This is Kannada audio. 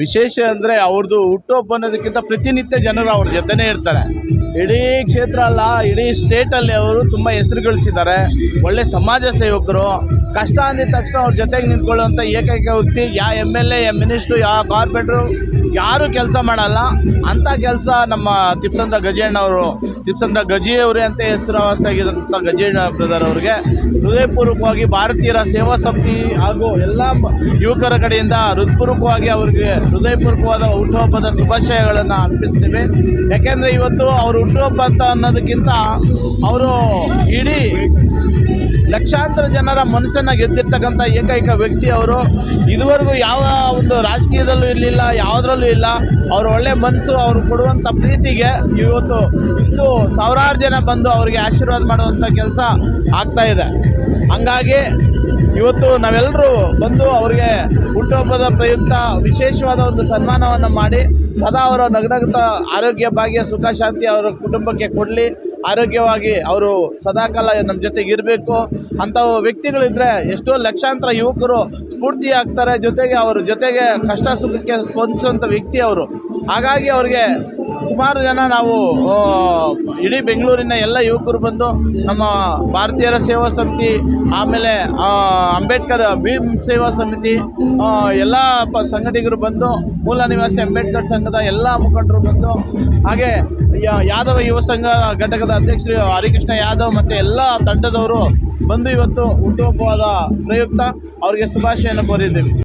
ವಿಶೇಷ ಅಂದರೆ ಅವ್ರದ್ದು ಹುಟ್ಟುಹಬ್ಬ ಅನ್ನೋದಕ್ಕಿಂತ ಪ್ರತಿನಿತ್ಯ ಜನರು ಅವ್ರ ಜೊತೆನೇ ಇರ್ತಾರೆ. ಇಡೀ ಕ್ಷೇತ್ರ ಅಲ್ಲ, ಇಡೀ ಸ್ಟೇಟಲ್ಲಿ ಅವರು ತುಂಬ ಹೆಸರು ಗಳಿಸಿದ್ದಾರೆ ಒಳ್ಳೆ ಸಮಾಜ ಸೇವಕರು ಕಷ್ಟ ಅಂದಿದ ತಕ್ಷಣ ಅವ್ರ ಜೊತೆಗೆ ನಿಂತ್ಕೊಳ್ಳುವಂಥ ಏಕೈಕ ವ್ಯಕ್ತಿ ಯಾವ ಎಂ ಎಲ್ ಎ ಮಿನಿಸ್ಟ್ರು ಯಾವ ಕಾರ್ಪೊರೇಟ್ರು ಯಾರೂ ಕೆಲಸ ಮಾಡಲ್ಲ. ಅಂಥ ಕೆಲಸ ನಮ್ಮ ತಿಪ್ಸಂದ್ರ ಗಜೇಣ್ಣವರು, ತಿಪ್ಸಂದ್ರ ಗಜಿಯವರೇ ಅಂತ ಹೆಸರುವಾಸಿಯಾಗಿರೋಂಥ ಗಜೇಣ್ಣ ಬ್ರದರ್ ಅವರಿಗೆ. ಹೃದಯಪೂರ್ವಕವಾಗಿ ಭಾರತೀಯರ ಸೇವಾ ಸಮಿತಿ ಹಾಗೂ ಎಲ್ಲ ಯುವಕರ ಕಡೆಯಿಂದ ಹೃತ್ಪೂರ್ವಕವಾಗಿ ಅವರಿಗೆ ಹೃದಯಪೂರ್ವಕವಾದ ಹುಟ್ಟುಹಬ್ಬದ ಶುಭಾಶಯಗಳನ್ನು ಅರ್ಪಿಸ್ತೀವಿ. ಯಾಕೆಂದರೆ ಇವತ್ತು ಅವರು ಹುಟ್ಟುಹಬ್ಬ ಅಂತ ಅನ್ನೋದಕ್ಕಿಂತ ಅವರು ಇಡೀ ಲಕ್ಷಾಂತರ ಜನರ ಮನಸ್ಸನ್ನು ಗೆದ್ದಿರ್ತಕ್ಕಂಥ ಏಕೈಕ ವ್ಯಕ್ತಿ ಅವರು. ಇದುವರೆಗೂ ಯಾವ ಒಂದು ರಾಜಕೀಯದಲ್ಲೂ ಇರಲಿಲ್ಲ, ಯಾವುದ್ರಲ್ಲೂ ಇಲ್ಲ. ಅವ್ರ ಒಳ್ಳೆ ಮನಸ್ಸು, ಅವರು ಕೊಡುವಂಥ ಪ್ರೀತಿಗೆ ಇವತ್ತು ಇಷ್ಟು ಸಾವಿರಾರು ಜನ ಬಂದು ಅವರಿಗೆ ಆಶೀರ್ವಾದ ಮಾಡುವಂಥ ಕೆಲಸ ಆಗ್ತಾ ಇದೆ. ಹಂಗಾಗಿ ಇವತ್ತು ನಾವೆಲ್ಲರೂ ಬಂದು ಅವರಿಗೆ ಹುಟ್ಟುಹಬ್ಬದ ಪ್ರಯುಕ್ತ ವಿಶೇಷವಾದ ಒಂದು ಸನ್ಮಾನವನ್ನು ಮಾಡಿ, ಸದಾ ಅವರ ನಗನಗ್ತ ಆರೋಗ್ಯ, ಭಾಗ್ಯ, ಸುಖ, ಶಾಂತಿ ಅವರ ಕುಟುಂಬಕ್ಕೆ ಕೊಡಲಿ. ಆರೋಗ್ಯವಾಗಿ ಅವರು ಸದಾಕಾಲ ನಮ್ಮ ಜೊತೆಗೆ ಇರಬೇಕು. ಅಂಥ ವ್ಯಕ್ತಿಗಳಿದ್ರೆ ಎಷ್ಟೋ ಲಕ್ಷಾಂತರ ಯುವಕರು ಸ್ಫೂರ್ತಿ ಆಗ್ತಾರೆ ಜೊತೆಗೆ ಅವ್ರ ಜೊತೆಗೆ ಕಷ್ಟ ಸುಖಕ್ಕೆ ಸ್ಪಂದಿಸುವಂಥ ವ್ಯಕ್ತಿ ಅವರು. ಹಾಗಾಗಿ ಅವ್ರಿಗೆ ಸುಮಾರು ಜನ ನಾವು ಇಡೀ ಬೆಂಗಳೂರಿನ ಎಲ್ಲ ಯುವಕರು ಬಂದು ನಮ್ಮ ಭಾರತೀಯರ ಸೇವಾ ಸಮಿತಿ, ಆಮೇಲೆ ಅಂಬೇಡ್ಕರ್ ಭೀಮ್ ಸೇವಾ ಸಮಿತಿ ಎಲ್ಲ ಪ ಸಂಘಟಿಗರು ಬಂದು, ಮೂಲ ನಿವಾಸಿ ಅಂಬೇಡ್ಕರ್ ಸಂಘದ ಎಲ್ಲ ಮುಖಂಡರು ಬಂದು, ಹಾಗೆ ಯಾದವ ಯುವ ಸಂಘ ಘಟಕದ ಅಧ್ಯಕ್ಷರು ಹರಿಕೃಷ್ಣ ಯಾದವ್ ಮತ್ತು ಎಲ್ಲ ತಂಡದವರು ಬಂದು ಇವತ್ತು ಹುಟ್ಟುಹಬ್ಬವಾದ ಪ್ರಯುಕ್ತ ಅವರಿಗೆ ಶುಭಾಶಯನ ಕೋರಿದ್ದೀವಿ.